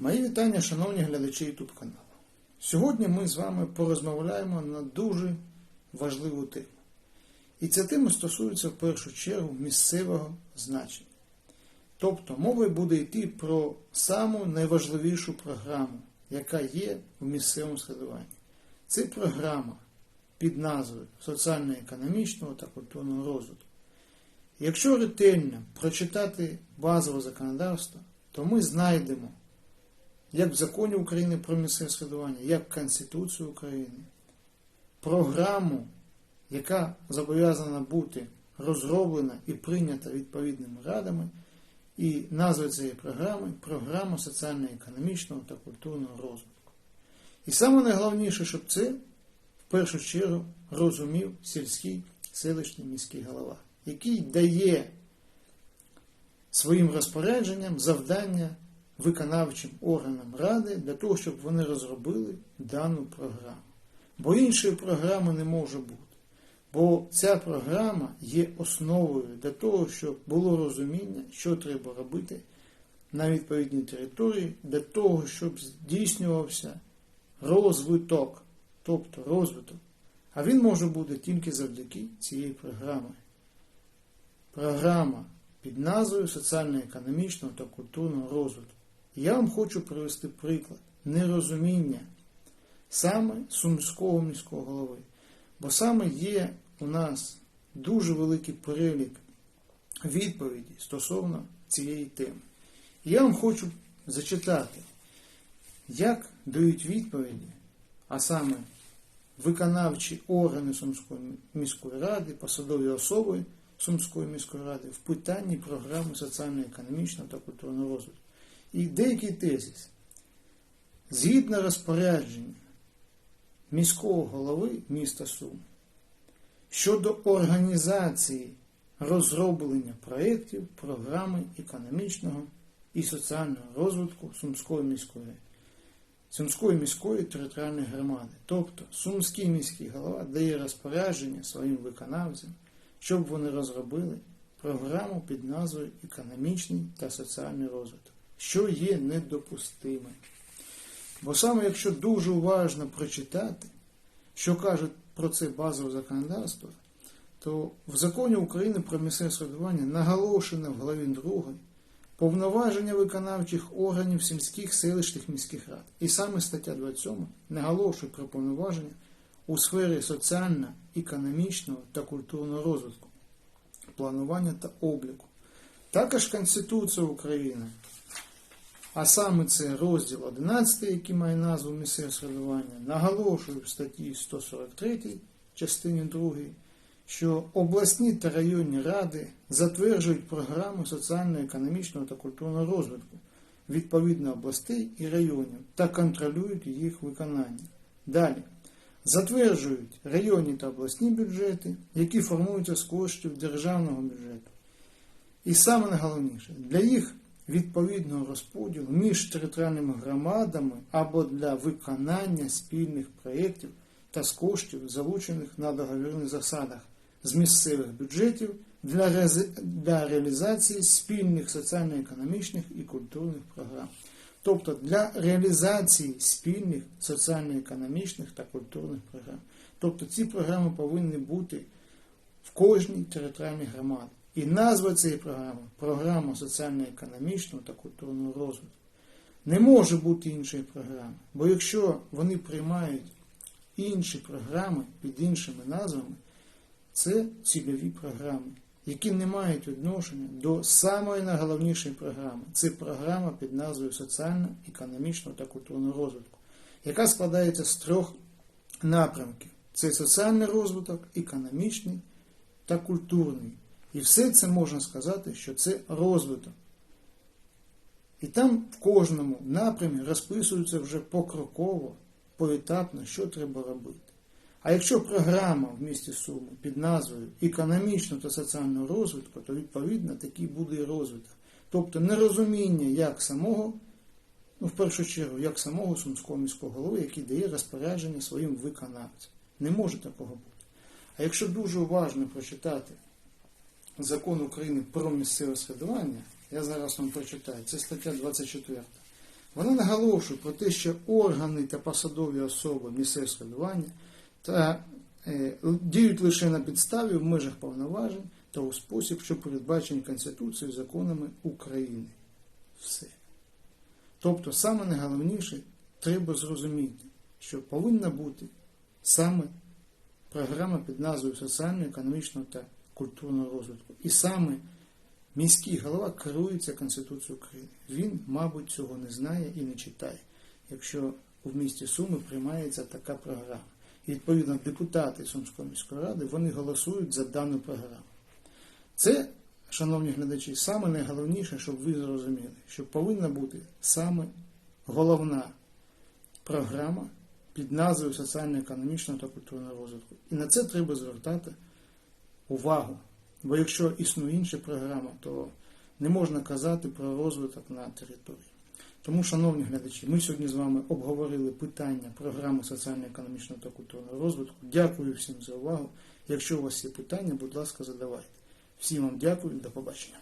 Мої вітання, шановні глядачі YouTube каналу. Сьогодні ми з вами порозмовляємо на дуже важливу тему. І ця тема стосується в першу чергу місцевого значення. Тобто мова буде йти про саму найважливішу програму, яка є в місцевому складуванні. Це програма під назвою соціально-економічного та культурного розвитку. Якщо ретельно прочитати базове законодавство, то ми знайдемо як в законі України про місцеве самоврядування, як в Конституції України, програму, яка зобов'язана бути розроблена і прийнята відповідними радами, і назва цієї програми програма соціально-економічного та культурного розвитку. І саме найголовніше, щоб це в першу чергу розумів сільський селищний міський голова, який дає своїм розпорядженням завдання виконавчим органам ради для того, щоб вони розробили дану програму. Бо іншої програми не може бути. Бо ця програма є основою для того, щоб було розуміння, що треба робити на відповідній території, для того, щоб здійснювався розвиток, тобто розвиток. А він може бути тільки завдяки цієї програми. Програма під назвою соціально-економічного та культурного розвитку. Я вам хочу привести приклад нерозуміння саме сумського міського голови. Бо саме є у нас дуже великий перелік відповіді стосовно цієї теми. Я вам хочу зачитати, як дають відповіді, а саме виконавчі органи Сумської міської ради, посадові особи Сумської міської ради в питанні програми соціально-економічного та культурного розвитку. І деякий тезис. Згідно розпорядження міського голови міста Сум щодо організації розроблення проєктів програми економічного і соціального розвитку Сумської міської Сумської міської територіальної громади. Тобто Сумський міський голова дає розпорядження своїм виконавцям, щоб вони розробили програму під назвою Економічний та соціальний розвиток що є недопустимим. Бо саме якщо дуже уважно прочитати, що кажуть про це базове законодавство, то в законі України про місцеве самоврядування наголошено в главі 2 повноваження виконавчих органів сільських селищних міських рад. І саме стаття 27 наголошує про повноваження у сфері соціально-економічного та культурного розвитку, планування та обліку. Також Конституція України а саме це розділ 11, який має назву місцеве середування, наголошую в статті 143 частині 2, що обласні та районні ради затверджують програми соціально-економічного та культурного розвитку відповідно областей і районів та контролюють їх виконання. Далі. Затверджують районні та обласні бюджети, які формуються з коштів державного бюджету. І саме найголовніше, для їх відповідного розподілу між територіальними громадами або для виконання спільних проєктів та з коштів, залучених на договірних засадах з місцевих бюджетів для, рез... для реалізації спільних соціально-економічних і культурних програм. Тобто для реалізації спільних соціально-економічних та культурних програм. Тобто ці програми повинні бути в кожній територіальній громаді. І назва цієї програми програма соціально-економічного та культурного розвитку. Не може бути іншої програми. Бо якщо вони приймають інші програми під іншими назвами, це цільові програми, які не мають відношення до самої найголовнішої програми. Це програма під назвою соціально-економічного та культурного розвитку, яка складається з трьох напрямків: це соціальний розвиток, економічний та культурний. І все це можна сказати, що це розвиток. І там в кожному напрямі розписується вже покроково, поетапно, що треба робити. А якщо програма в місті Суми під назвою економічного та соціального розвитку, то відповідно такий буде і розвиток. Тобто нерозуміння як самого, ну в першу чергу, як самого сумського міського голови, який дає розпорядження своїм виконавцям. Не може такого бути. А якщо дуже уважно прочитати Закон України про місцеве самоврядування, я зараз вам прочитаю, це стаття 24. Вона наголошує про те, що органи та посадові особи місцевого самоврядування та е, діють лише на підставі в межах повноважень та у спосіб, що передбачені Конституцією законами України. Все. Тобто, саме найголовніше, треба зрозуміти, що повинна бути саме програма під назвою соціально-економічного та культурного розвитку. І саме міський голова керується Конституцією України. Він, мабуть, цього не знає і не читає, якщо в місті Суми приймається така програма. І відповідно депутати Сумської міської ради вони голосують за дану програму. Це, шановні глядачі, саме найголовніше, щоб ви зрозуміли, що повинна бути саме головна програма під назвою соціально-економічного та культурного розвитку. І на це треба звертати увагу. Бо якщо існує інша програма, то не можна казати про розвиток на території. Тому, шановні глядачі, ми сьогодні з вами обговорили питання програми соціально-економічного та культурного розвитку. Дякую всім за увагу. Якщо у вас є питання, будь ласка, задавайте. Всім вам дякую до побачення.